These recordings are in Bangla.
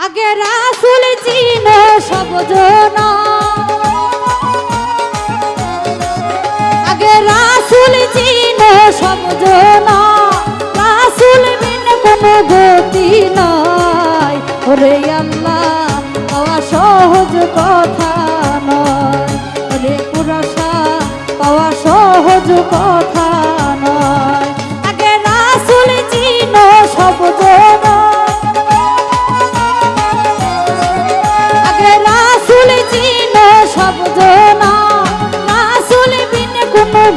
আগে রাসুল চিন সব জন। আগে রাসুল চিন সব জন। রাসুল বিন কোনো গতি নয় ওরে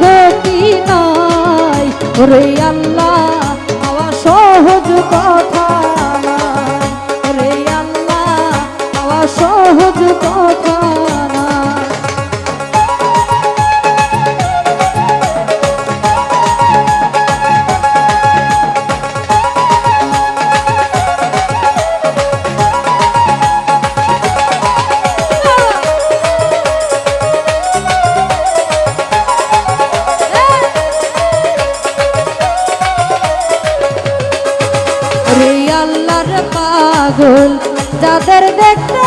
গতি নাই। ওরে আল্লাহ আমার সহজ কথা ওরে আল্লাহ আমার সহজ কথা যাদের দেখতে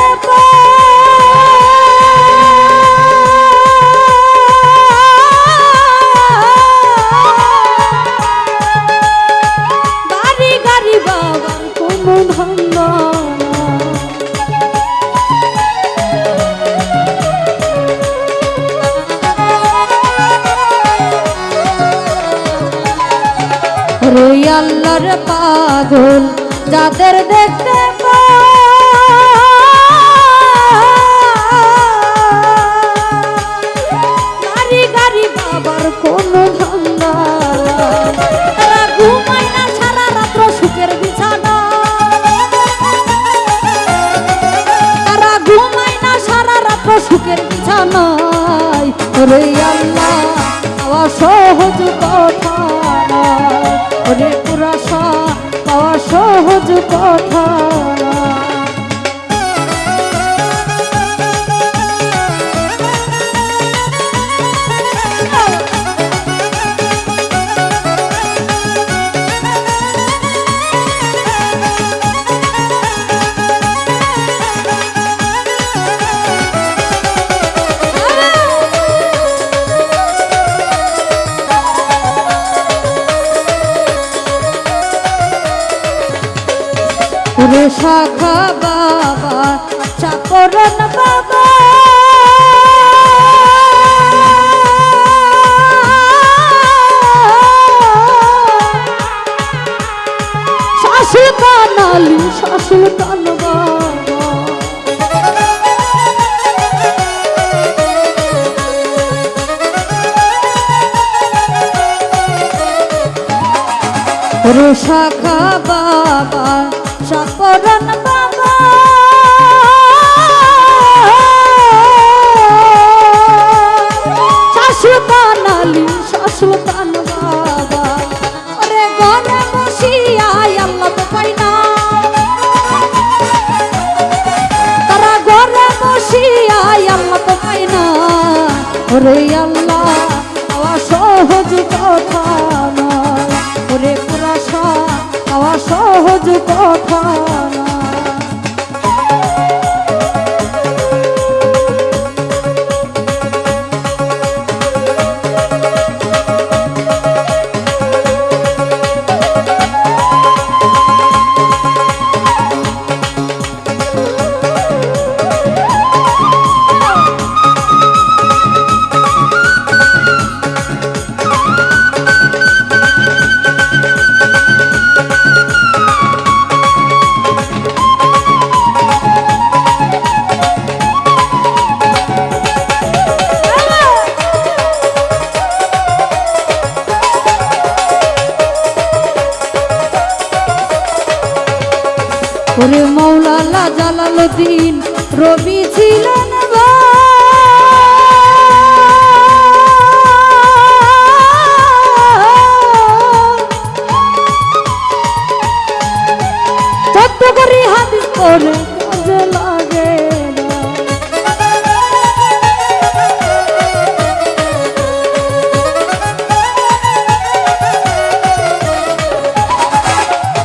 গাড়ি গাড়ি বাবার কোনো ধান্দা রই আল্লাহর পাগল যাদের দেখতে ওরে আল্লাহ পাওয়া সহজ কথা ওরে কথা শাখা বাবা চাকরন বাবা। শাশুল কানালি শাশুল কান বাবা। শাখা বাবা চাকরন বাবা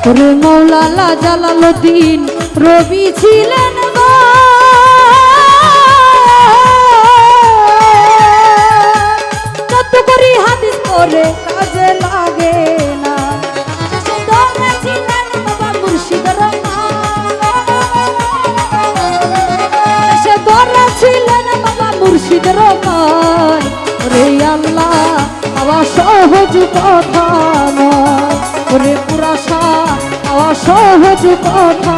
ওরে মৌলালা জালালুদ্দিন রবি ছিলেন রকায় রে আল্লাহ আমার সহজ কথা নয়। ওরে সহজ কথা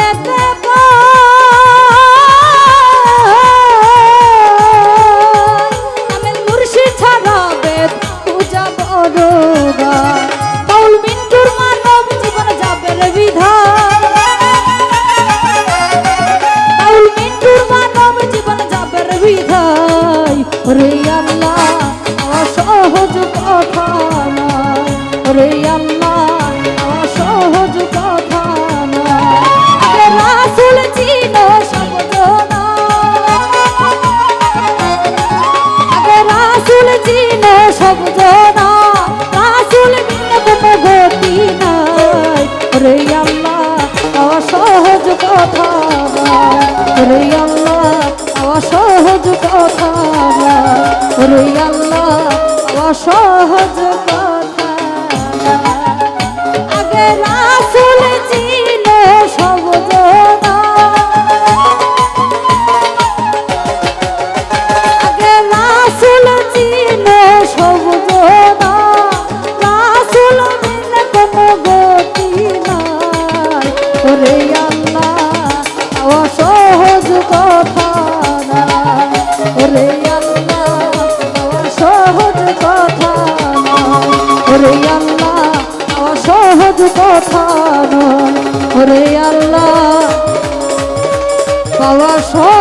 রে আল্লাহ। রইয়াল্লা অসহজ কথা নয়। ওরে আল্লাহ পাওয়া সব